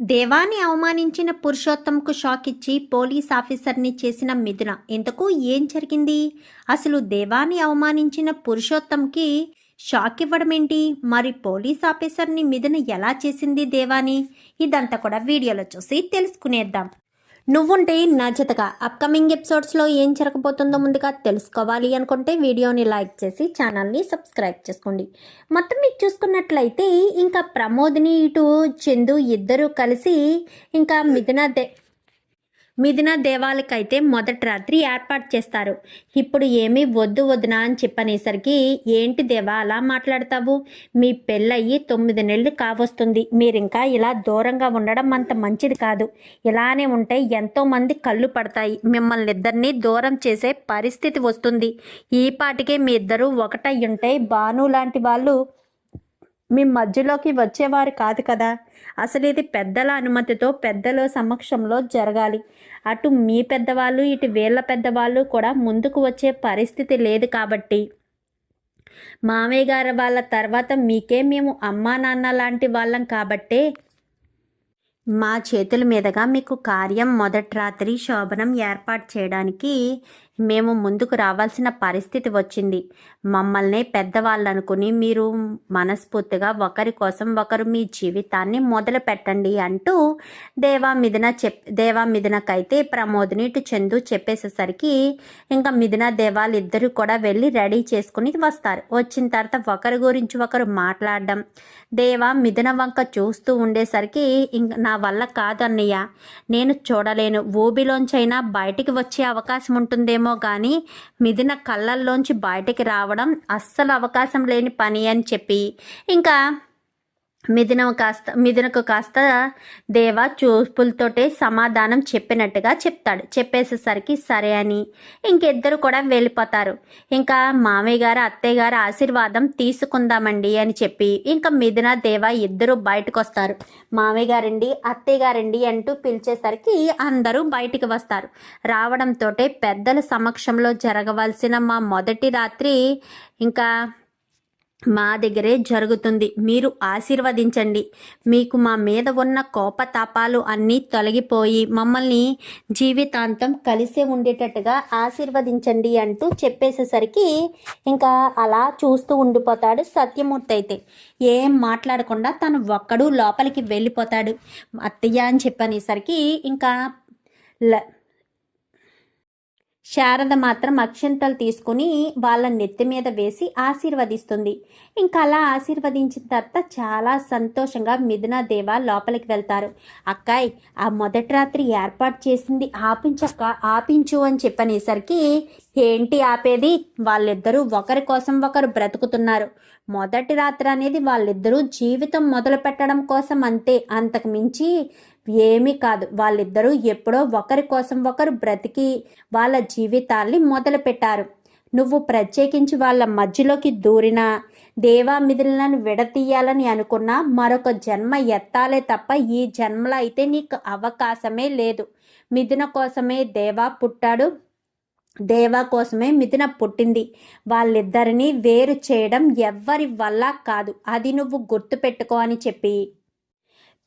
దేవాన్ని అవమానించిన పురుషోత్తంకు షాక్ ఇచ్చి పోలీస్ ఆఫీసర్ని చేసిన మిథున. ఇంతకు ఏం జరిగింది? అసలు దేవాన్ని అవమానించిన పురుషోత్తంకి షాక్ ఇవ్వడం ఏంటి మరి పోలీస్ ఆఫీసర్ని మిథున ఎలా చేసింది దేవాని? ఇదంతా కూడా వీడియోలో చూసి తెలుసుకునేద్దాం. నువ్వుంటే నచ్చతగా అప్కమింగ్ ఎపిసోడ్స్లో ఏం జరగబోతుందో ముందుగా తెలుసుకోవాలి అనుకుంటే వీడియోని లైక్ చేసి ఛానల్ని సబ్స్క్రైబ్ చేసుకోండి. మొత్తం మీకు చూసుకున్నట్లయితే ఇంకా ప్రమోద్ని ఇటు చందు ఇద్దరూ కలిసి ఇంకా మిథున దే మిథున దేవాలకైతే మొదటి రాత్రి ఏర్పాటు చేస్తారు. ఇప్పుడు ఏమీ వద్దు వద్దునా అని చెప్పనేసరికి ఏంటి దేవా అలా మాట్లాడతావు? మీ పెళ్ళయ్యి తొమ్మిది నెలలు కావస్తుంది. మీరు ఇంకా ఇలా దూరంగా ఉండడం అంత మంచిది కాదు. ఇలానే ఉంటే ఎంతోమంది కళ్ళు పడతాయి. మిమ్మల్ని ఇద్దరిని దూరం చేసే పరిస్థితి వస్తుంది. ఈ పాటికే మీ ఇద్దరు ఒకటై ఉంటే భాను లాంటి వాళ్ళు మీ మధ్యలోకి వచ్చేవారు కాదు కదా. అసలు ఇది పెద్దల అనుమతితో పెద్దల సమక్షంలో జరగాలి. అటు మీ పెద్దవాళ్ళు ఇటు వీళ్ళ పెద్దవాళ్ళు కూడా ముందుకు వచ్చే పరిస్థితి లేదు కాబట్టి. మామయ్య గారి వాళ్ళ తర్వాత మీకే మేము అమ్మా నాన్న లాంటి వాళ్ళం కాబట్టే మా చేతుల మీదుగా మీకు కార్యం మొదటి రాత్రి శోభనం ఏర్పాటు చేయడానికి మేము ముందుకు రావాల్సిన పరిస్థితి వచ్చింది. మమ్మల్ని పెద్దవాళ్ళు అనుకుని మీరు మనస్ఫూర్తిగా ఒకరి కోసం ఒకరు మీ జీవితాన్ని మొదలు పెట్టండి అంటూ దేవా మిథున చెప్ దేవా మిథునకైతే ప్రమోదిని ఇటు చందు చెప్పేసేసరికి ఇంకా మిథున దేవాలు ఇద్దరు కూడా వెళ్ళి రెడీ చేసుకుని వస్తారు. వచ్చిన తర్వాత ఒకరి గురించి ఒకరు మాట్లాడడం దేవా మిథున వంక చూస్తూ ఉండేసరికి ఇంక నా వల్ల కాదు అన్నయ్య నేను చూడలేను. ఊబిలోంచైనా బయటికి వచ్చే అవకాశం ఉంటుందేమో కానీ మిథున కళ్ళల్లోంచి బయటికి రావడం అస్సలు అవకాశం లేని పని అని చెప్పి. ఇంకా మిథునం కాస్త మిథునకు కాస్త దేవ చూపులతోటే సమాధానం చెప్పినట్టుగా చెప్తాడు. చెప్పేసేసరికి సరే అని ఇంకిద్దరు కూడా వెళ్ళిపోతారు. ఇంకా మామయ్య గారు అత్తయ్య గారు ఆశీర్వాదం తీసుకుందామండి అని చెప్పి ఇంకా మిథున దేవ ఇద్దరు బయటకు వస్తారు మామయ్య గారండి అత్తయ్య గారండి అంటూ పిలిచేసరికి అందరూ బయటికి వస్తారు. రావడంతో పెద్దల సమక్షంలో జరగవలసిన మా మొదటి రాత్రి ఇంకా మా దగ్గరే జరుగుతుంది. మీరు ఆశీర్వదించండి. మీకు మా మీద ఉన్న కోపతాపాలు అన్నీ తొలగిపోయి మమ్మల్ని జీవితాంతం కలిసే ఉండేటట్టుగా ఆశీర్వదించండి అంటూ చెప్పేసేసరికి ఇంకా అలా చూస్తూ ఉండిపోతాడు సత్యమూర్తి అయితే. ఏం మాట్లాడకుండా తను ఒక్కడు లోపలికి వెళ్ళిపోతాడు. అత్తయ్య అని చెప్పనేసరికి ఇంకా ల శారద మాత్రం అక్షంతలు తీసుకుని వాళ్ళ నెత్తి మీద వేసి ఆశీర్వదిస్తుంది. ఇంకా అలా ఆశీర్వదించిన తర్వాత చాలా సంతోషంగా మిథునాదేవ లోపలికి వెళ్తారు. అక్కాయ్ ఆ మొదటి రాత్రి ఏర్పాటు చేసింది ఆపించక్క ఆపించు అని చెప్పనేసరికి ఏంటి ఆపేది? వాళ్ళిద్దరూ ఒకరి కోసం ఒకరు బ్రతుకుతున్నారు. మొదటి రాత్రి అనేది వాళ్ళిద్దరూ జీవితం మొదలు పెట్టడం కోసం అంతే. అంతకు మించి ఏమీ కాదు. వాళ్ళిద్దరూ ఎప్పుడో ఒకరి కోసం ఒకరు బ్రతికి వాళ్ళ జీవితాల్ని మొదలుపెట్టారు. నువ్వు ప్రత్యేకించి వాళ్ళ మధ్యలోకి దూరినా దేవా మిథులను విడతీయాలని అనుకున్నా మరొక జన్మ ఎత్తాలే తప్ప ఈ జన్మలో అయితే నీకు అవకాశమే లేదు. మిథున కోసమే దేవా పుట్టాడు. దేవా కోసమే మిథున పుట్టింది. వాళ్ళిద్దరినీ వేరు చేయడం ఎవ్వరి వల్ల కాదు. అది నువ్వు గుర్తుపెట్టుకో అని చెప్పి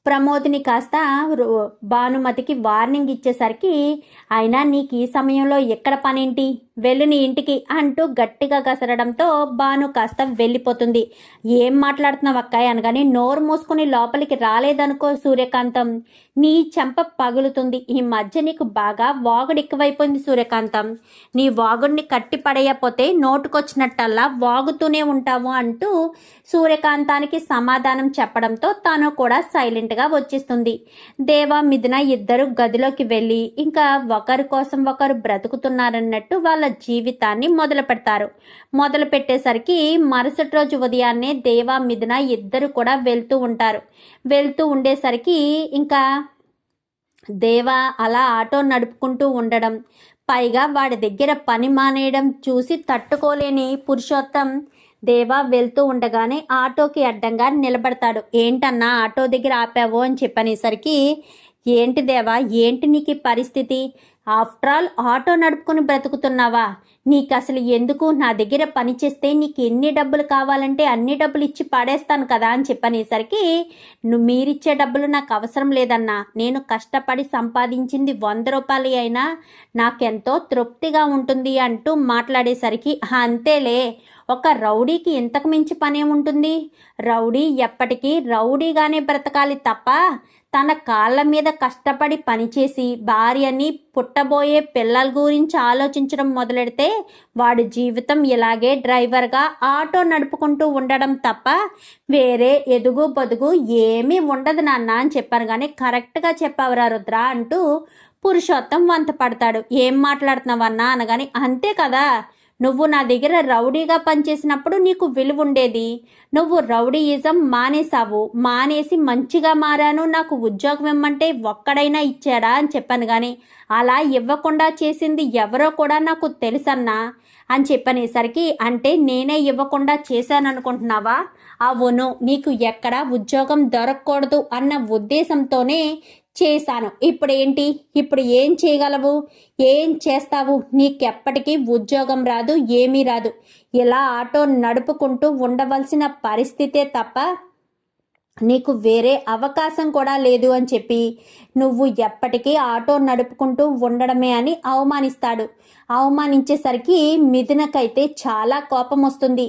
ప్రమోద్ని కాస్త రో- భానుమతికి వార్నింగ్ ఇచ్చేసరికి అయినా నీకు ఈ సమయంలో ఎక్కడ పనేంటి? వెళ్ళు నీ ఇంటికి అంటూ గట్టిగా కసరడంతో భాను కాస్త వెళ్ళిపోతుంది. ఏం మాట్లాడుతున్నావు అక్కాయ్ అనగానే నోరు మూసుకుని లోపలికి రాలేదనుకో సూర్యకాంతం. నీ చెంప పగులుతుంది. ఈ మధ్య నీకు బాగా వాగుడు ఎక్కువైపోయింది సూర్యకాంతం. నీ వాగుడిని కట్టి పడేయపోతే నోటుకొచ్చినట్టల్లా వాగుతూనే ఉంటావు అంటూ సూర్యకాంతానికి సమాధానం చెప్పడంతో తాను కూడా సైలెంట్గా వచ్చేస్తుంది. దేవా మిథున ఇద్దరు గదిలోకి వెళ్ళి ఇంకా ఒకరి కోసం ఒకరు బ్రతుకుతున్నారన్నట్టు వాళ్ళ జీవితాన్ని మొదలు పెడతారు. మొదలు పెట్టేసరికి మరుసటి రోజు ఉదయాన్నే దేవా మిథున ఇద్దరు కూడా వెళ్తూ ఉంటారు. వెళ్తూ ఉండేసరికి ఇంకా దేవా అలా ఆటో నడుపుకుంటూ ఉండడం పైగా వాడి దగ్గర పని మానేయడం చూసి తట్టుకోలేని పురుషోత్తం దేవా వెళ్తూ ఉండగానే ఆటోకి అడ్డంగా నిలబడతాడు. ఏంటన్నా ఆటో దగ్గర ఆపావు? అని చెప్పనేసరికి ఏంటి దేవా? ఏంటి నీకు పరిస్థితి? ఆఫ్టర్ ఆల్ ఆటో నడుపుకొని బ్రతుకుతున్నావా? నీకు అసలు ఎందుకు నా దగ్గర పని చేస్తే నీకు ఎన్ని డబ్బులు కావాలంటే అన్ని డబ్బులు ఇచ్చి పడేస్తాను కదా అని చెప్పనేసరికి నువ్వు మీరిచ్చే డబ్బులు నాకు అవసరం లేదన్నా. నేను కష్టపడి సంపాదించింది వంద రూపాయలు అయినా నాకెంతో తృప్తిగా ఉంటుంది అంటూ మాట్లాడేసరికి అంతేలే. ఒక రౌడీకి ఇంతకు మించి పనే ఉంటుంది రౌడీ ఎప్పటికీ రౌడీగానే బ్రతకాలి తప్ప తన కాళ్ళ మీద కష్టపడి పనిచేసి భార్యని పుట్టబోయే పిల్లల గురించి ఆలోచించడం మొదలెడితే వాడి జీవితం ఇలాగే డ్రైవర్గా ఆటో నడుపుకుంటూ ఉండడం తప్ప వేరే ఎదుగు బదుగు ఏమీ ఉండదు నాన్న అని చెప్పాను. కానీ కరెక్ట్గా చెప్పావురా రుద్ర అంటూ పురుషోత్తం వంత పడతాడు ఏం మాట్లాడుతున్నావన్నా అనగాని అంతే కదా నువ్వు నా దగ్గర రౌడీగా పనిచేసినప్పుడు నీకు విలువ ఉండేది నువ్వు రౌడీయిజం మానేసావు మానేసి మంచిగా మారాను. నాకు ఉద్యోగం ఇమ్మంటే ఒక్కడైనా ఇచ్చాడా అని చెప్పాను కానీ అలా ఇవ్వకుండా చేసింది ఎవరో కూడా నాకు తెలుసన్నా అని చెప్పనేసరికి అంటే నేనే ఇవ్వకుండా చేశాను అనుకుంటున్నావా అవును నీకు ఎక్కడ ఉద్యోగం దొరకకూడదు అన్న ఉద్దేశంతోనే చేశాను. ఇప్పుడు ఏంటి ఇప్పుడు ఏం చేయగలవు? ఏం చేస్తావు? నీకెప్పటికీ ఉద్యోగం రాదు ఏమీ రాదు. ఇలా ఆటో నడుపుకుంటూ ఉండవలసిన పరిస్థితే తప్ప నీకు వేరే అవకాశం కూడా లేదు అని చెప్పి నువ్వు ఎప్పటికీ ఆటో నడుపుకుంటూ ఉండడమే అని అవమానిస్తాడు. అవమానించేసరికి మిథునకైతే చాలా కోపం వస్తుంది.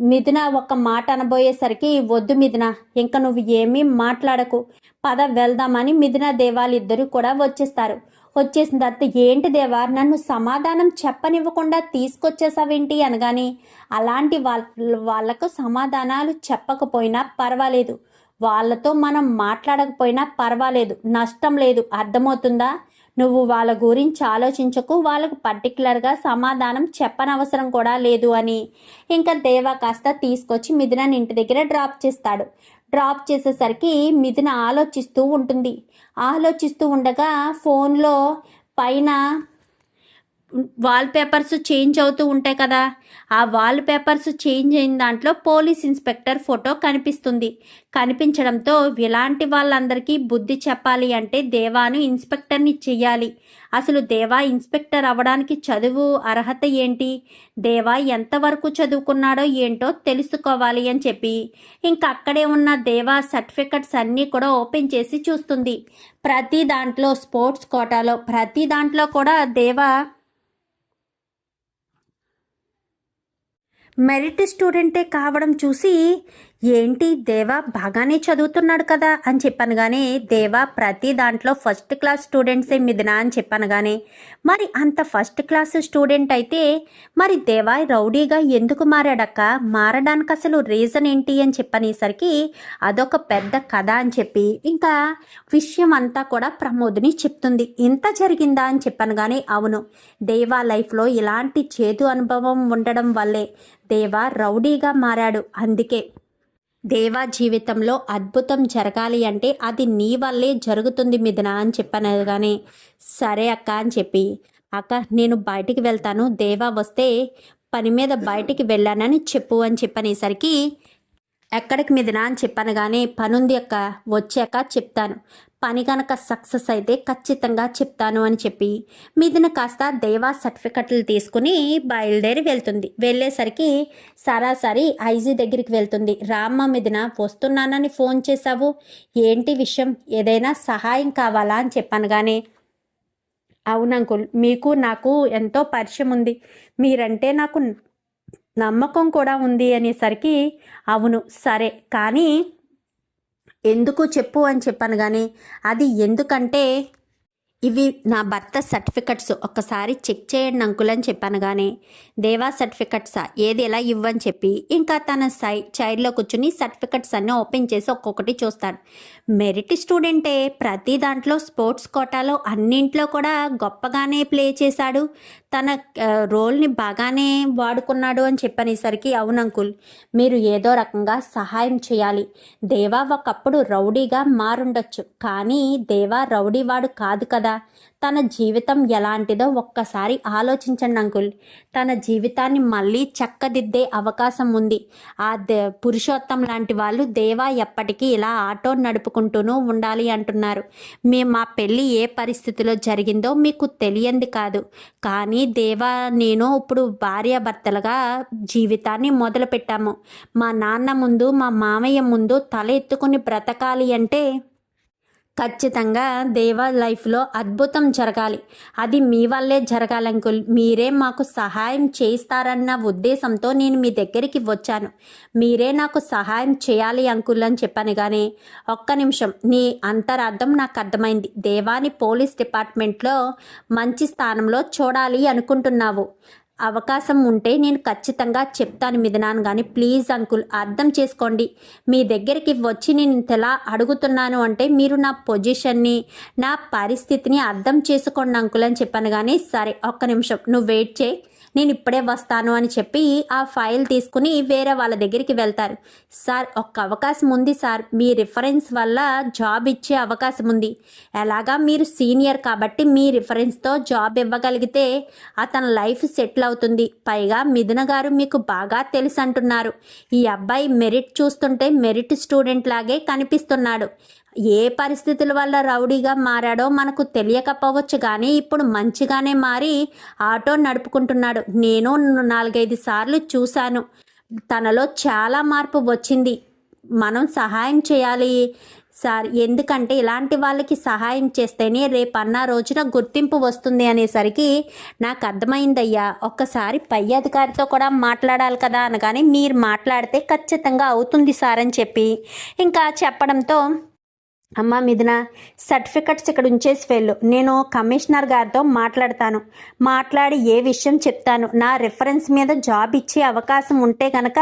మిథున ఒక మాట అనబోయేసరికి వద్దు మిథున ఇంకా నువ్వు ఏమీ మాట్లాడకు. పద వెళ్దామని మిథున దేవాలిద్దరూ కూడా వచ్చేస్తారు. వచ్చేసిన తర్వాత ఏంటి దేవా నన్ను సమాధానం చెప్పనివ్వకుండా తీసుకొచ్చేసావేంటి? అనగాని అలాంటి వాళ్ళ వాళ్ళకు సమాధానాలు చెప్పకపోయినా పర్వాలేదు. వాళ్ళతో మనం మాట్లాడకపోయినా పర్వాలేదు. నష్టం లేదు. అర్థమవుతుందా? నువ్వు వాళ్ళ గురించి ఆలోచించకు. వాళ్ళకు పర్టికులర్గా సమాధానం చెప్పనవసరం కూడా లేదు అని. ఇంకా దేవా కాస్త తీసుకొచ్చి మిథునని ఇంటి దగ్గర డ్రాప్ చేస్తాడు. డ్రాప్ చేసేసరికి మిథున ఆలోచిస్తూ ఉంటుంది. ఆలోచిస్తూ ఉండగా ఫోన్లో పైన వాల్ పేపర్స్ చేంజ్ అవుతూ ఉంటాయి కదా. ఆ వాల్ పేపర్స్ చేంజ్ అయిన దాంట్లో పోలీస్ ఇన్స్పెక్టర్ ఫోటో కనిపిస్తుంది. కనిపించడంతో ఇలాంటి వాళ్ళందరికీ బుద్ధి చెప్పాలి అంటే దేవాను ఇన్స్పెక్టర్ని చెయ్యాలి. అసలు దేవా ఇన్స్పెక్టర్ అవ్వడానికి చదువు అర్హత ఏంటి? దేవా ఎంతవరకు చదువుకున్నాడో ఏంటో తెలుసుకోవాలి అని చెప్పి. ఇంకా అక్కడే ఉన్న దేవా సర్టిఫికెట్స్ అన్నీ కూడా ఓపెన్ చేసి చూస్తుంది. ప్రతి దాంట్లో స్పోర్ట్స్ కోటాలో ప్రతి దాంట్లో కూడా దేవా మెరిట్ స్టూడెంటే కావడం చూసి ఏంటి దేవా బాగానే చదువుతున్నాడు కదా అని చెప్పాను కానీ దేవా ప్రతి దాంట్లో ఫస్ట్ క్లాస్ స్టూడెంట్సే మిదినా అని చెప్పాను కానీ మరి అంత ఫస్ట్ క్లాస్ స్టూడెంట్ అయితే మరి దేవా రౌడీగా ఎందుకు మారాడక్క? మారడానికి అసలు రీజన్ ఏంటి? అని చెప్పనేసరికి అదొక పెద్ద కథ అని చెప్పి ఇంకా విషయం అంతా కూడా ప్రమోద్ని చెప్తుంది. ఇంత జరిగిందా? అని చెప్పాను కానీ అవును. దేవా లైఫ్లో ఇలాంటి చేదు అనుభవం ఉండడం వల్లే. దేవా రౌడీగా మారాడు. అందుకే దేవా జీవితంలో అద్భుతం జరగాలి అంటే అది నీ వల్లే జరుగుతుంది మిథున అని చెప్పాను కానీ సరే అక్క అని చెప్పి అక్క నేను బయటికి వెళ్తాను. దేవా వస్తే పని మీద బయటికి వెళ్ళానని చెప్పు అని చెప్పనేసరికి ఎక్కడికి మీదినా అని చెప్పాను కానీ పనుంది అక్క వచ్చాక చెప్తాను. పని కనుక సక్సెస్ అయితే ఖచ్చితంగా చెప్తాను అని చెప్పి మీదిన కాస్త దేవా సర్టిఫికెట్లు తీసుకుని బయలుదేరి వెళ్తుంది. వెళ్ళేసరికి సరాసరి ఐజీ దగ్గరికి వెళ్తుంది. రామ్మ మీదిన వస్తున్నానని ఫోన్ చేశావు? ఏంటి విషయం? ఏదైనా సహాయం కావాలా? అని చెప్పాను కానీ అవును అంకుల్ మీకు నాకు ఎంతో పరిచయం ఉంది. మీరంటే నాకు నమ్మకం కూడా ఉంది అనేసరికి అవును సరే. కానీ ఎందుకు చెప్పు అని చెప్పాను కానీ అది ఎందుకంటే ఇవి నా భర్త సర్టిఫికెట్స్. ఒక్కసారి చెక్ చేయండి అంకుల్ అని చెప్పాను కానీ దేవా సర్టిఫికెట్సా? ఏది ఎలా ఇవ్వని చెప్పి ఇంకా తన సై చైర్లో కూర్చుని సర్టిఫికెట్స్ అన్నీ ఓపెన్ చేసి ఒక్కొక్కటి చూస్తాడు. మెరిట్ స్టూడెంటే ప్రతి దాంట్లో స్పోర్ట్స్ కోటాలో అన్నింట్లో కూడా గొప్పగానే ప్లే చేశాడు. తన రోల్ని బాగానే వాడుకున్నాడు అని చెప్పనేసరికి అవును అంకుల్ మీరు ఏదో రకంగా సహాయం చేయాలి. దేవా ఒకప్పుడు రౌడీగా మారుండొచ్చు. కానీ దేవా రౌడీవాడు కాదు కదా. తన జీవితం ఎలాంటిదో ఒక్కసారి ఆలోచించండి అంకుల్. తన జీవితాన్ని మళ్ళీ చక్కదిద్దే అవకాశం ఉంది. ఆ దే పురుషోత్తం లాంటి వాళ్ళు దేవా ఎప్పటికీ ఇలా ఆటో నడుపుకుంటూనూ ఉండాలి అంటున్నారు. మీ మా పెళ్ళి ఏ పరిస్థితిలో జరిగిందో మీకు తెలియంది కాదు. కానీ దేవా నేను ఇప్పుడు భార్యాభర్తలుగా జీవితాన్ని మొదలుపెట్టాము. మా నాన్న ముందు మా మామయ్య ముందు తల ఎత్తుకుని బ్రతకాలి అంటే ఖచ్చితంగా దేవా లైఫ్లో అద్భుతం జరగాలి. అది మీ వల్లే జరగాలి అంకుల్. మీరే మాకు సహాయం చేస్తారన్న ఉద్దేశంతో నేను మీ దగ్గరికి వచ్చాను. మీరే నాకు సహాయం చేయాలి అంకుల్ అని చెప్పాను కానీ ఒక్క నిమిషం. నీ అంతరార్థం నాకు అర్థమైంది. దేవాని పోలీస్ డిపార్ట్మెంట్లో మంచి స్థానంలో చూడాలి అనుకుంటున్నావు. అవకాశం ఉంటే నేను ఖచ్చితంగా చెప్తాను మిథునాను కానీ ప్లీజ్ అంకుల్ అర్థం చేసుకోండి. మీ దగ్గరికి వచ్చి నేను ఇంతలా అడుగుతున్నాను అంటే మీరు నా పొజిషన్ని నా పరిస్థితిని అర్థం చేసుకోండి అంకుల్ అని చెప్పాను కానీ సరే ఒక్క నిమిషం నువ్వు వెయిట్ చేయి. నేను ఇప్పుడే వస్తాను అని చెప్పి ఆ ఫైల్ తీసుకుని వేరే వాళ్ళ దగ్గరికి వెళ్తారు. సార్ ఒక్క అవకాశం ఉంది సార్. మీ రిఫరెన్స్ వల్ల జాబ్ ఇచ్చే అవకాశం ఉంది. ఎలాగా? మీరు సీనియర్ కాబట్టి మీ రిఫరెన్స్తో జాబ్ ఇవ్వగలిగితే అతని లైఫ్ సెటిల్ అవుతుంది. పైగా మిథున గారు మీకు బాగా తెలుసు అంటున్నారు ఈ అబ్బాయి మెరిట్ చూస్తుంటే మెరిట్ స్టూడెంట్ లాగే కనిపిస్తున్నాడు. ఏ పరిస్థితుల వల్ల రౌడీగా మారాడో మనకు తెలియకపోవచ్చు కానీ ఇప్పుడు మంచిగానే మారి ఆటో నడుపుకుంటున్నాడు. నేను నాలుగైదు సార్లు చూశాను. తనలో చాలా మార్పు వచ్చింది. మనం సహాయం చేయాలి సార్. ఎందుకంటే ఇలాంటి వాళ్ళకి సహాయం చేస్తేనే రేపు రోజున గుర్తింపు వస్తుంది అనేసరికి నాకు అర్థమైందయ్యా. ఒక్కసారి పై అధికారితో కూడా మాట్లాడాలి కదా అనగానే మీరు మాట్లాడితే ఖచ్చితంగా అవుతుంది సార్ అని చెప్పి. ఇంకా చెప్పడంతో అమ్మా మిథున సర్టిఫికెట్స్ ఇక్కడ ఉంచేసి వెళ్ళు. నేను కమిషనర్ గారితో మాట్లాడతాను. మాట్లాడి ఏ విషయం చెప్తాను. నా రిఫరెన్స్ మీద జాబ్ ఇచ్చే అవకాశం ఉంటే కనుక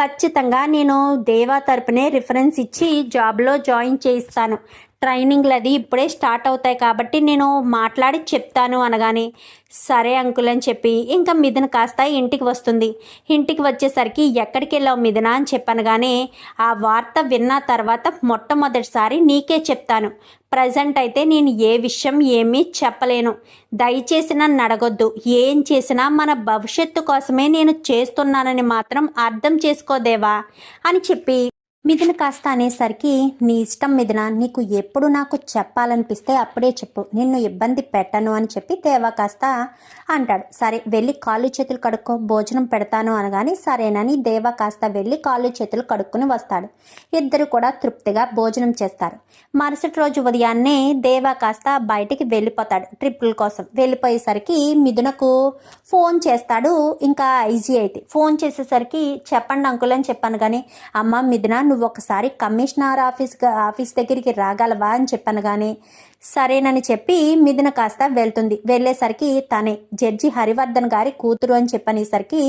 ఖచ్చితంగా నేను దేవా తరపునే రిఫరెన్స్ ఇచ్చి జాబ్లో జాయిన్ చేయిస్తాను. ట్రైనింగ్లు అది ఇప్పుడే స్టార్ట్ అవుతాయి కాబట్టి నేను మాట్లాడి చెప్తాను అనగానే సరే అంకుల్ అని చెప్పి ఇంకా మిథున కాస్త ఇంటికి వస్తుంది. ఇంటికి వచ్చేసరికి ఎక్కడికి వెళ్ళావు మిథున అని చెప్పనగానే ఆ వార్త విన్న తర్వాత మొట్టమొదటిసారి నీకే చెప్తాను. ప్రజెంట్ అయితే నేను ఏ విషయం ఏమీ చెప్పలేను. దయచేసి నన్ను అడగొద్దు. ఏం చేసినా మన భవిష్యత్తు కోసమే నేను చేస్తున్నానని మాత్రం అర్థం చేసుకోదేవా అని చెప్పి మిథున కాస్త అనేసరికి నీ ఇష్టం మిథున నీకు ఎప్పుడు నాకు చెప్పాలనిపిస్తే అప్పుడే చెప్పు. నిన్ను ఇబ్బంది పెట్టను అని చెప్పి దేవా కాస్త అంటాడు. సరే వెళ్ళి కాళ్ళు చేతులు కడుక్కో భోజనం పెడతాను అనగానే సరేనని దేవా కాస్త వెళ్ళి కాళ్ళు చేతులు కడుక్కుని వస్తాడు. ఇద్దరు కూడా తృప్తిగా భోజనం చేస్తారు. మరుసటి రోజు ఉదయాన్నే దేవా కాస్త బయటికి వెళ్ళిపోతాడు ట్రిప్పుల కోసం. వెళ్ళిపోయేసరికి మిథునకు ఫోన్ చేస్తాడు. ఇంకా ఐజీ అయితే. ఫోన్ చేసేసరికి చెప్పండి అంకుల్ అని చెప్పాను కానీ అమ్మ మిథున నువ్వు ఒకసారి కమిషనర్ ఆఫీస్ ఆఫీస్ దగ్గరికి రాగలవా అని చెప్పాను కానీ సరేనని చెప్పి మిథున కాస్త వెళ్తుంది. వెళ్ళేసరికి తనే జడ్జి హరివర్ధన్ గారి కూతురు అని చెప్పనేసరికి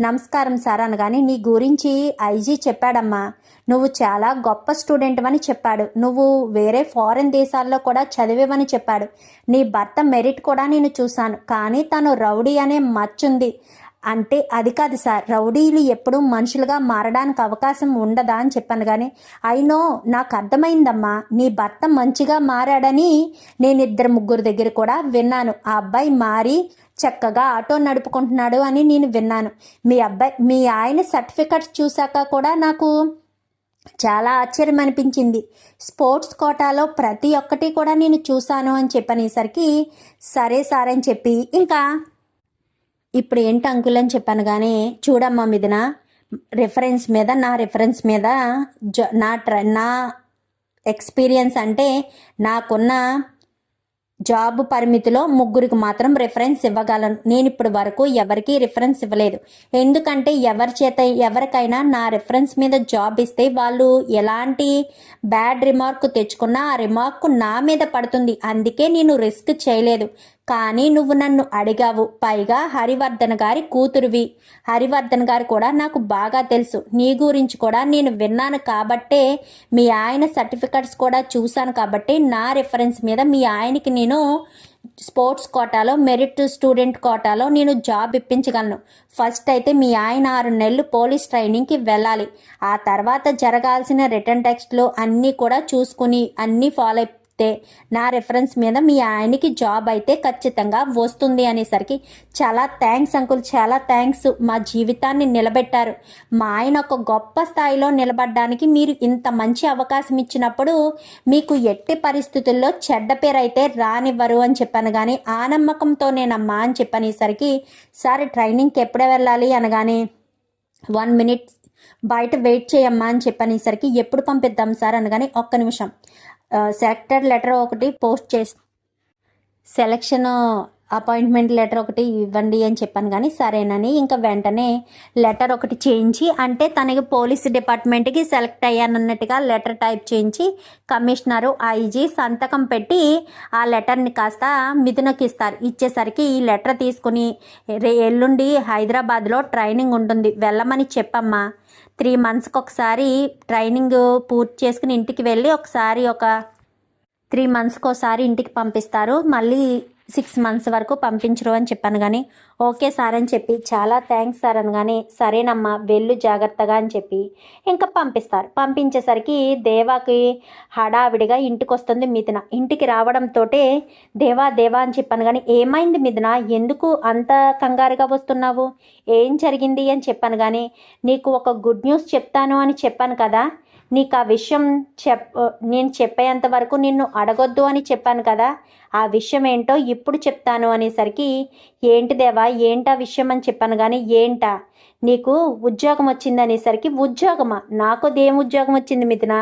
నమస్కారం సార్ అనగానే నీ గురించి ఐజీ చెప్పాడమ్మా. నువ్వు చాలా గొప్ప స్టూడెంట్ అని చెప్పాడు. నువ్వు వేరే ఫారెన్ దేశాల్లో కూడా చదివేవని చెప్పాడు. నీ భర్త మెరిట్ కూడా నేను చూశాను. కానీ తను రౌడీ అనే మచ్చుంది. అంటే అది కాదు సార్. రౌడీలు ఎప్పుడూ మనుషులుగా మారడానికి అవకాశం ఉండదా అని చెప్పాను కానీ అయినో నాకు అర్థమైందమ్మా. నీ భర్త మంచిగా మారాడని నేను ఇద్దరు ముగ్గురు దగ్గర కూడా విన్నాను. ఆ అబ్బాయి మారి చక్కగా ఆటో నడుపుకుంటున్నాడు అని నేను విన్నాను. మీ అబ్బాయి మీ ఆయన సర్టిఫికెట్స్ చూశాక కూడా నాకు చాలా ఆశ్చర్యం అనిపించింది. స్పోర్ట్స్ కోటాలో ప్రతి ఒక్కటి కూడా నేను చూశాను అని చెప్పనేసరికి సరే సార్ అని చెప్పి ఇంకా ఇప్పుడు ఏంటి అంకుల్ అని చెప్పాను కానీ చూడమ్మా మీదిన రిఫరెన్స్ మీద నా రిఫరెన్స్ మీద జ నా ట్ర నా ఎక్స్పీరియన్స్ అంటే నాకున్న జాబ్ పరిమితిలో ముగ్గురికి మాత్రం రిఫరెన్స్ ఇవ్వగలను. నేను ఇప్పుడు వరకు ఎవరికీ రిఫరెన్స్ ఇవ్వలేదు. ఎందుకంటే ఎవరి చేత ఎవరికైనా నా రిఫరెన్స్ మీద జాబ్ ఇస్తే వాళ్ళు ఎలాంటి బ్యాడ్ రిమార్క్ తెచ్చుకున్నా ఆ రిమార్క్ నా మీద పడుతుంది. అందుకే నేను రిస్క్ చేయలేదు. కానీ నువ్వు నన్ను అడిగావు. పైగా హరివర్ధన్ గారి కూతురువి. హరివర్ధన్ గారు కూడా నాకు బాగా తెలుసు. నీ గురించి కూడా నేను విన్నాను కాబట్టే మీ ఆయన సర్టిఫికెట్స్ కూడా చూశాను కాబట్టి నా రిఫరెన్స్ మీద మీ ఆయనకి నేను స్పోర్ట్స్ కోటాలో మెరిట్ స్టూడెంట్ కోటాలో నేను జాబ్ ఇప్పించగలను. ఫస్ట్ అయితే మీ ఆయన ఆరు నెలలు పోలీస్ ట్రైనింగ్కి వెళ్ళాలి. ఆ తర్వాత జరగాల్సిన రిటర్న్ టెక్స్ట్లు అన్నీ కూడా చూసుకుని అన్నీ ఫాలో చెప్తే నా రెఫరెన్స్ మీద మీ ఆయనకి జాబ్ అయితే ఖచ్చితంగా వస్తుంది అనేసరికి చాలా థ్యాంక్స్ అంకుల్ చాలా థ్యాంక్స్ మా జీవితాన్ని నిలబెట్టారు. మా ఆయన ఒక గొప్ప స్థాయిలో నిలబడడానికి మీరు ఇంత మంచి అవకాశం ఇచ్చినప్పుడు మీకు ఎట్టి పరిస్థితుల్లో చెడ్డ పేరు అయితే రానివ్వరు అని చెప్పాను. కానీ ఆ నమ్మకంతో నేనమ్మా అని చెప్పనేసరికి సార్ ట్రైనింగ్కి ఎప్పుడే వెళ్ళాలి? అనగానే వన్ మినిట్ బయట వెయిట్ చేయమ్మా అని చెప్పనేసరికి ఎప్పుడు పంపిద్దాం సార్? అనగానే ఒక్క నిమిషం. సెలెక్టెడ్ లెటర్ ఒకటి పోస్ట్ చేసి సెలక్షన్ అపాయింట్మెంట్ లెటర్ ఒకటి ఇవ్వండి అని చెప్పాను కానీ సరేనని ఇంకా వెంటనే లెటర్ ఒకటి చేయించి అంటే తనకి పోలీస్ డిపార్ట్మెంట్కి సెలెక్ట్ అయ్యానన్నట్టుగా లెటర్ టైప్ చేయించి కమిషనరు ఐజీ సంతకం పెట్టి ఆ లెటర్ని కాస్త మిథునకి ఇస్తారు. ఇచ్చేసరికి ఈ లెటర్ తీసుకుని రే ఎల్లుండి హైదరాబాద్లో ట్రైనింగ్ ఉంటుంది. వెళ్ళమని చెప్పమ్మా. త్రీ మంత్స్కి ఒకసారి ట్రైనింగ్ పూర్తి చేసుకుని ఇంటికి వెళ్ళి ఒకసారి ఒక త్రీ మంత్స్కి ఒకసారి ఇంటికి పంపిస్తారు. మళ్ళీ సిక్స్ మంత్స్ వరకు పంపించరు అని చెప్పాను కానీ ఓకే సార్ అని చెప్పి చాలా థ్యాంక్స్ సార్ అనగానే సరేనమ్మా వెళ్ళు జాగ్రత్తగా అని చెప్పి ఇంకా పంపిస్తారు. పంపించేసరికి దేవాకి హడావిడిగా ఇంటికి వస్తుంది మిథున. ఇంటికి రావడంతో దేవా దేవా అని చెప్పాను కానీ ఏమైంది మిథున? ఎందుకు అంత కంగారుగా వస్తున్నావు? ఏం జరిగింది అని చెప్పాను కానీ నీకు ఒక గుడ్ న్యూస్ చెప్తాను అని చెప్పాను కదా నీకు ఆ విషయం చెప్ నేను చెప్పేంత వరకు నిన్ను అడగొద్దు అని చెప్పాను కదా. ఆ విషయం ఏంటో ఇప్పుడు చెప్తాను అనేసరికి ఏంటి దేవా ఏంటా విషయం అని చెప్పాను కానీ ఏంటా? నీకు ఉద్యోగం వచ్చింది అనేసరికి ఉద్యోగమా? నాకు దేం ఉద్యోగం వచ్చింది మిథున?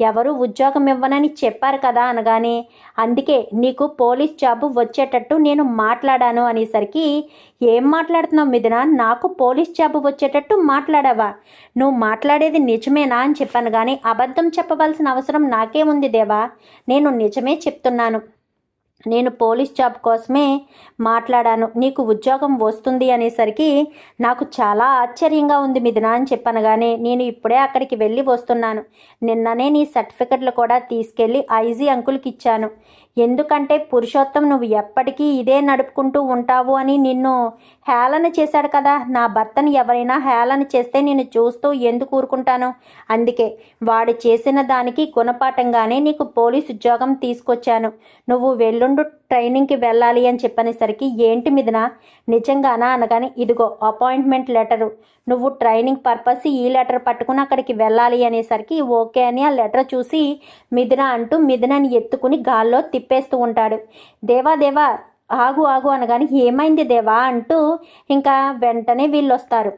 ఎవరు ఉద్యోగం ఇవ్వనని చెప్పారు కదా అనగానే అందుకే నీకు పోలీస్ జాబ్ వచ్చేటట్టు నేను మాట్లాడాను అనేసరికి ఏం మాట్లాడుతున్నావు మిథున? నాకు పోలీస్ జాబ్ వచ్చేటట్టు మాట్లాడావా? నువ్వు మాట్లాడేది నిజమేనా అని చెప్పాను కానీ అబద్ధం చెప్పవలసిన అవసరం నాకేముంది దేవా? నేను నిజమే చెప్తున్నాను. నేను పోలీస్ జాబ్ కోసమే మాట్లాడాను. నీకు ఉద్యోగం వస్తుంది అనేసరికి నాకు చాలా ఆశ్చర్యంగా ఉంది మిథున అని చెప్పనగానే నేను ఇప్పుడే అక్కడికి వెళ్ళి వస్తున్నాను. నిన్ననే నీ సర్టిఫికెట్లు కూడా తీసుకెళ్ళి ఐజీ అంకుల్కి ఇచ్చాను. ఎందుకంటే పురుషోత్తం నువ్వు ఎప్పటికీ ఇదే నడుపుకుంటూ ఉంటావు అని నిన్ను హేళన చేశాడు కదా. నా భర్తను ఎవరైనా హేళన చేస్తే నేను చూస్తూ ఎందుకు ఊరుకుంటాను? అందుకే వాడు చేసిన దానికి గుణపాఠంగానే నీకు పోలీస్ ఉద్యోగం తీసుకొచ్చాను. నువ్వు వెళ్ళు వెల్లుండు ట్రైనింగ్కి వెళ్ళాలి అని చెప్పనేసరికి ఏంటి మీదన నిజంగానా? అనగానే ఇదిగో అపాయింట్మెంట్ లెటరు. నువ్వు ట్రైనింగ్ పర్పస్ ఈ లెటర్ పట్టుకుని అక్కడికి వెళ్ళాలి అనేసరికి ఓకే అని ఆ లెటర్ చూసి మిథున అంటూ మిథునని ఎత్తుకుని గాల్లో తిప్పేస్తూ ఉంటాడు. దేవా దేవా ఆగు ఆగు అనగానే ఏమైంది దేవా? అంటూ ఇంకా వెంటనే వీళ్ళు వస్తారు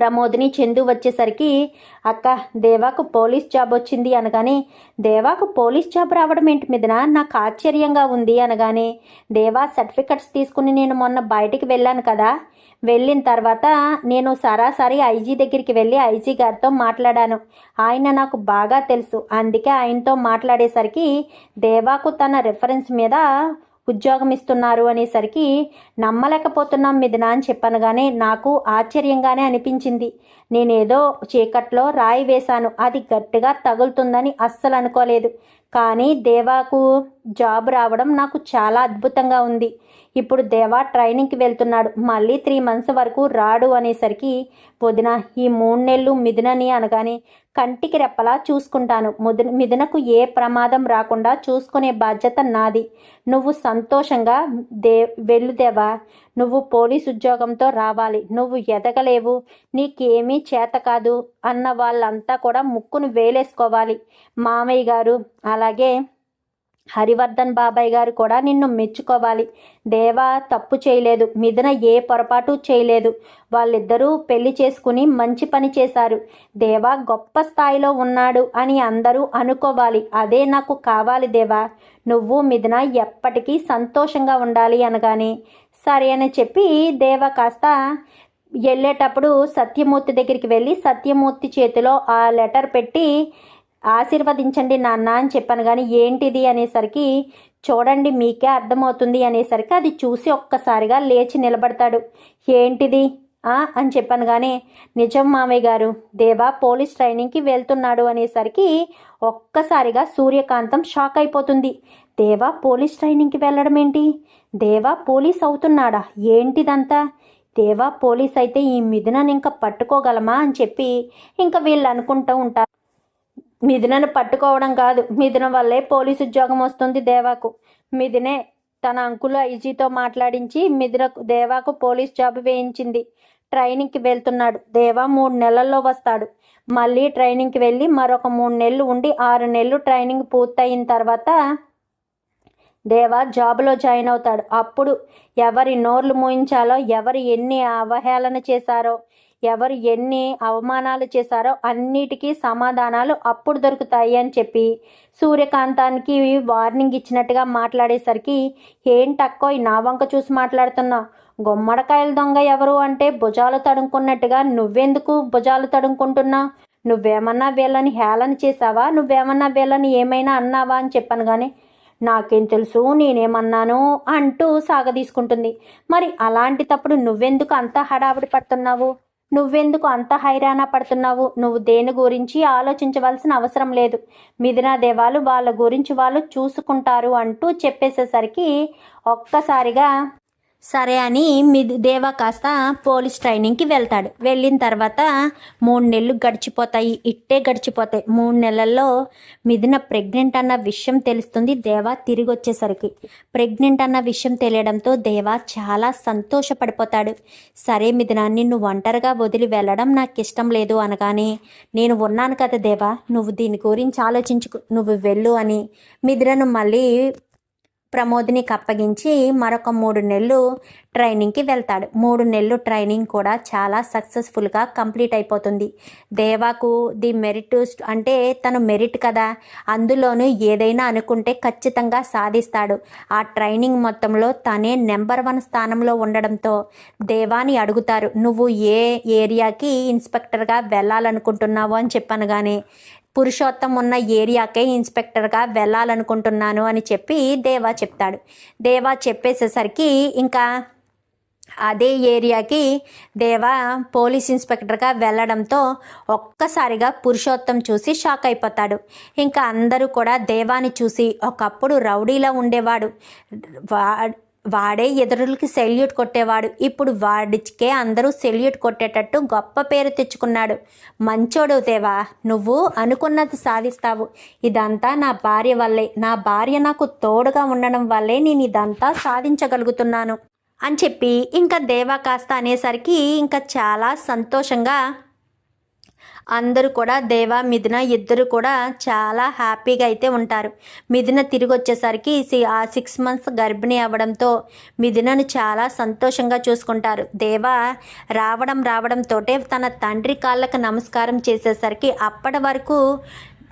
ప్రమోదిని చందు వచ్చేసరికి అక్క దేవాకు పోలీస్ జాబ్ వచ్చింది అనగానే దేవాకు పోలీస్ జాబ్ రావడం ఏంటి మీదన నాకు ఆశ్చర్యంగా ఉంది అనగానే దేవా సర్టిఫికెట్స్ తీసుకుని నేను మొన్న బయటికి వెళ్ళాను కదా. వెళ్ళిన తర్వాత నేను సరాసరి ఐజీ దగ్గరికి వెళ్ళి ఐజీ గారితో మాట్లాడాను. ఆయన నాకు బాగా తెలుసు. అందుకే ఆయనతో మాట్లాడేసరికి దేవాకు తన రిఫరెన్స్ మీద ఉద్యోగం ఇస్తున్నారు అనేసరికి నమ్మలేకపోతున్నాం మిథున అని చెప్పనగానే కానీ నాకు ఆశ్చర్యంగానే అనిపించింది. నేనేదో చీకట్లో రాయి వేశాను. అది గట్టిగా తగులుతుందని అస్సలు అనుకోలేదు. కానీ దేవాకు జాబ్ రావడం నాకు చాలా అద్భుతంగా ఉంది. ఇప్పుడు దేవా ట్రైనింగ్కి వెళ్తున్నాడు. మళ్ళీ త్రీ మంత్స్ వరకు రాడు అనేసరికి వదిన ఈ మూడు నెలలు మిథునని అనగానే కంటికి రెప్పలా చూసుకుంటాను. ముద మిథునకు ఏ ప్రమాదం రాకుండా చూసుకునే బాధ్యత నాది. నువ్వు సంతోషంగా దే వెళ్ళుదేవా? నువ్వు పోలీస్ ఉద్యోగంతో రావాలి. నువ్వు ఎదగలేవు. నీకేమీ చేత కాదు అన్న వాళ్ళంతా కూడా ముక్కును వేలేసుకోవాలి. మామయ్య గారు అలాగే హరివర్ధన్ బాబాయ్ గారు కూడా నిన్ను మెచ్చుకోవాలి. దేవా తప్పు చేయలేదు. మిథున ఏ పొరపాటు చేయలేదు. వాళ్ళిద్దరూ పెళ్ళి చేసుకుని మంచి పని చేశారు. దేవా గొప్ప స్థాయిలో ఉన్నాడు అని అందరూ అనుకోవాలి. అదే నాకు కావాలి దేవా. నువ్వు మిథున ఎప్పటికీ సంతోషంగా ఉండాలి అనగానే. సరే అని చెప్పి దేవా కాస్త వెళ్ళేటప్పుడు సత్యమూర్తి దగ్గరికి వెళ్ళి సత్యమూర్తి చేతిలో ఆ లెటర్ పెట్టి ఆశీర్వదించండి నాన్న అని చెప్పాను. కానీ ఏంటిది అనేసరికి చూడండి మీకే అర్థమవుతుంది అనేసరికి అది చూసి ఒక్కసారిగా లేచి నిలబడతాడు. ఏంటిది? అని చెప్పాను. కానీ నిజం మామయ్య గారు దేవా పోలీస్ ట్రైనింగ్కి వెళ్తున్నాడు అనేసరికి ఒక్కసారిగా సూర్యకాంతం షాక్ అయిపోతుంది. దేవా పోలీస్ ట్రైనింగ్కి వెళ్ళడం ఏంటి? దేవా పోలీస్ అవుతున్నాడా? ఏంటిదంతా? దేవా పోలీస్ అయితే ఈ మిథునని ఇంకా పట్టుకోగలమా అని చెప్పి ఇంకా వీళ్ళు అనుకుంటూ ఉంటారు. మిథునను పట్టుకోవడం కాదు. మిథున వల్లే పోలీసు ఉద్యోగం వస్తుంది దేవాకు. మిథునే తన అంకులు ఐజీతో మాట్లాడించి మిథునకు దేవాకు పోలీస్ జాబ్ వేయించింది. ట్రైనింగ్కి వెళ్తున్నాడు. దేవా మూడు నెలల్లో వస్తాడు. మళ్ళీ ట్రైనింగ్కి వెళ్ళి మరొక మూడు నెలలు ఉండి ఆరు నెలలు ట్రైనింగ్ పూర్తయిన తర్వాత దేవా జాబ్లో జాయిన్ అవుతాడు. అప్పుడు ఎవరి నోర్లు మూయించాలో ఎవరు ఎన్ని అవహేళన చేశారో ఎవరు ఎన్ని అవమానాలు చేశారో అన్నిటికీ సమాధానాలు అప్పుడు దొరుకుతాయి అని చెప్పి సూర్యకాంతానికి వార్నింగ్ ఇచ్చినట్టుగా మాట్లాడేసరికి ఏంటక్కో నా వంక చూసి మాట్లాడుతున్నా? గుమ్మడికాయల దొంగ ఎవరు అంటే భుజాలు తడుముకున్నట్టుగా నువ్వెందుకు భుజాలు తడుముకుంటున్నా? నువ్వేమన్నా వీళ్ళని హేళన చేసావా నువ్వేమన్నా వీళ్ళని ఏమైనా అన్నావా? అని చెప్పాను కానీ నాకేం తెలుసు నేనేమన్నాను? అంటూ సాగదీసుకుంటుంది. మరి అలాంటి తప్పుడు నువ్వెందుకు అంత హడావిడి పడుతున్నావు? నువ్వెందుకు అంత హైరాణ పడుతున్నావు? నువ్వు దేని గురించి ఆలోచించవలసిన అవసరం లేదు. మిథునా దేవాలు వాళ్ళ గురించి వాళ్ళు చూసుకుంటారు అంటూ చెప్పేసేసరికి ఒక్కసారిగా సరే అని మిది దేవ కాస్త పోలీస్ ట్రైనింగ్కి వెళ్తాడు. వెళ్ళిన తర్వాత మూడు నెలలు గడిచిపోతాయి. ఇట్టే గడిచిపోతాయి. మూడు నెలల్లో మిథున ప్రెగ్నెంట్ అన్న విషయం తెలుస్తుంది దేవ తిరిగి వచ్చేసరికి ప్రెగ్నెంట్ అన్న విషయం తెలియడంతో దేవ చాలా సంతోషపడిపోతాడు. సరే మిథున నిన్ను ఒంటరిగా వదిలి వెళ్ళడం నాకు ఇష్టం లేదు అనగానే నేను ఉన్నాను కదా దేవా నువ్వు దీని గురించి ఆలోచించుకు నువ్వు వెళ్ళు అని మిథునను మళ్ళీ ప్రమోద్ని అప్పగించి మరొక మూడు నెలలు ట్రైనింగ్కి వెళ్తాడు. మూడు నెలలు ట్రైనింగ్ కూడా చాలా సక్సెస్ఫుల్గా కంప్లీట్ అయిపోతుంది. దేవాకు ది మెరిట్ అంటే తను మెరిట్ కదా. అందులోనూ ఏదైనా అనుకుంటే ఖచ్చితంగా సాధిస్తాడు. ఆ ట్రైనింగ్ మొత్తంలో తనే నెంబర్ వన్ స్థానంలో ఉండడంతో దేవాని అడుగుతారు నువ్వు ఏ ఏరియాకి ఇన్స్పెక్టర్గా వెళ్ళాలనుకుంటున్నావు? అని చెప్పాను కానీ పురుషోత్తం ఉన్న ఏరియాకే ఇన్స్పెక్టర్గా వెళ్ళాలనుకుంటున్నాను అని చెప్పి దేవా చెప్తాడు. దేవా చెప్పేసేసరికి ఇంకా అదే ఏరియాకి దేవా పోలీస్ ఇన్స్పెక్టర్గా వెళ్ళడంతో ఒక్కసారిగా పురుషోత్తం చూసి షాక్ అయిపోతాడు. ఇంకా అందరూ కూడా దేవాని చూసి ఒకప్పుడు రౌడీలా ఉండేవాడు. వా వాడే ఎదురులకి సెల్యూట్ కొట్టేవాడు. ఇప్పుడు వాడికే అందరూ సెల్యూట్ కొట్టేటట్టు గొప్ప పేరు తెచ్చుకున్నాడు. మంచోడు దేవా నువ్వు అనుకున్నది సాధిస్తావు. ఇదంతా నా భార్య వల్లే. నా భార్య నాకు తోడుగా ఉండడం వల్లే నేను ఇదంతా సాధించగలుగుతున్నాను. అని చెప్పి ఇంకా దేవా కాస్త అనేసరికి ఇంకా చాలా సంతోషంగా అందరూ కూడా దేవా మిథున ఇద్దరు కూడా చాలా హ్యాపీగా అయితే ఉంటారు. మిథున తిరిగి వచ్చేసరికి సి- ఆ సిక్స్ మంత్స్ గర్భిణి అవ్వడంతో మిథునను చాలా సంతోషంగా చూసుకుంటారు. దేవా రావడం రావడంతో తన తండ్రి కాళ్ళకు నమస్కారం చేసేసరికి అప్పటి వరకు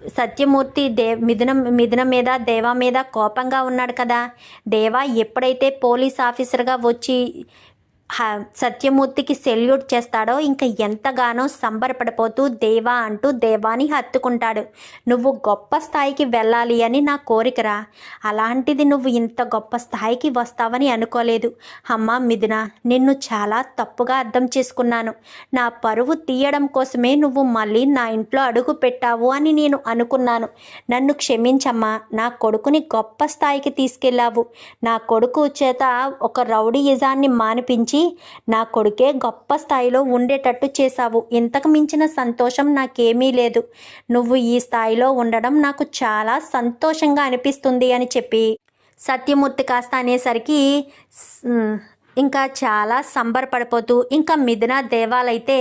సత్యమూర్తి దే మిథున మిథున మీద దేవా మీద కోపంగా ఉన్నాడు కదా. దేవా ఎప్పుడైతే పోలీస్ ఆఫీసర్గా వచ్చి సత్యమూర్తికి సెల్యూట్ చేస్తాడో ఇంకా ఎంతగానో సంబరపడిపోతూ దేవా అంటూ దేవాని హత్తుకుంటాడు. నువ్వు గొప్ప స్థాయికి వెళ్ళాలి అని నా కోరికరా. అలాంటిది నువ్వు ఇంత గొప్ప స్థాయికి వస్తావని అనుకోలేదు. అమ్మా మిథున నిన్ను చాలా తప్పుగా అర్థం చేసుకున్నాను. నా పరువు తీయడం కోసమే నువ్వు మళ్ళీ నా ఇంట్లో అడుగు పెట్టావు అని నేను అనుకున్నాను. నన్ను క్షమించమ్మా నా కొడుకుని గొప్ప స్థాయికి తీసుకెళ్ళావు. నా కొడుకు చేత ఒక రౌడీయిజాన్ని మానిపించి నా కొడుకే గొప్ప స్థాయిలో ఉండేటట్టు చేశావు. ఇంతకు మించిన సంతోషం నాకేమీ లేదు. నువ్వు ఈ స్థాయిలో ఉండడం నాకు చాలా సంతోషంగా అనిపిస్తుంది అని చెప్పి సత్యమూర్తి కాస్త అనేసరికి ఇంకా చాలా సంబరపడిపోతూ ఇంకా మిథునా దేవాలైతే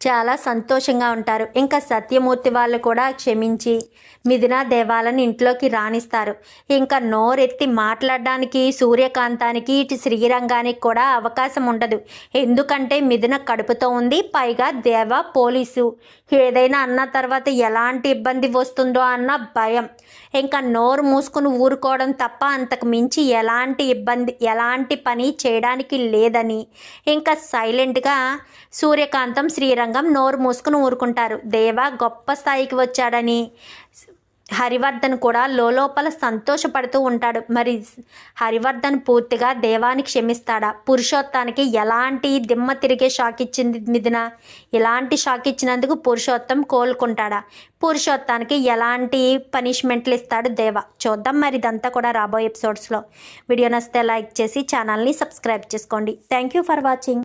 చాలా సంతోషంగా ఉంటారు. ఇంకా సత్యమూర్తి వాళ్ళు కూడా క్షమించి మిథున దేవాలను ఇంట్లోకి రాణిస్తారు. ఇంకా నోరెత్తి మాట్లాడడానికి సూర్యకాంతానికి ఇటు శ్రీరంగానికి కూడా అవకాశం ఉండదు. ఎందుకంటే మిథున కడుపుతో ఉంది పైగా దేవ పోలీసు. ఏదైనా అన్న తర్వాత ఎలాంటి ఇబ్బంది వస్తుందో అన్న భయం. ఇంకా నోరు మూసుకుని ఊరుకోవడం తప్ప అంతకు మించి ఎలాంటి ఇబ్బంది ఎలాంటి పని చేయడానికి లేదని. ఇంకా సైలెంట్గా సూర్యకాంతం శ్రీరంగం నోరు మూసుకుని ఊరుకుంటారు. దేవా గొప్ప స్థాయికి వచ్చాడని. హరివర్ధన్ కూడా లోపల సంతోషపడుతూ ఉంటాడు. మరి హరివర్ధన్ పూర్తిగా దేవాన్ని క్షమిస్తాడా? పురుషోత్తానికి ఎలాంటి దిమ్మ తిరిగే షాక్ ఇచ్చింది మిథున? ఎలాంటి షాక్ ఇచ్చినందుకు పురుషోత్తం కోలుకుంటాడా? పురుషోత్తానికి ఎలాంటి పనిష్మెంట్లు ఇస్తాడు దేవ? చూద్దాం మరి ఇదంతా కూడా రాబోయే ఎపిసోడ్స్లో. వీడియో నచ్చితే లైక్ చేసి ఛానల్ని సబ్స్క్రైబ్ చేసుకోండి. Thank you for watching.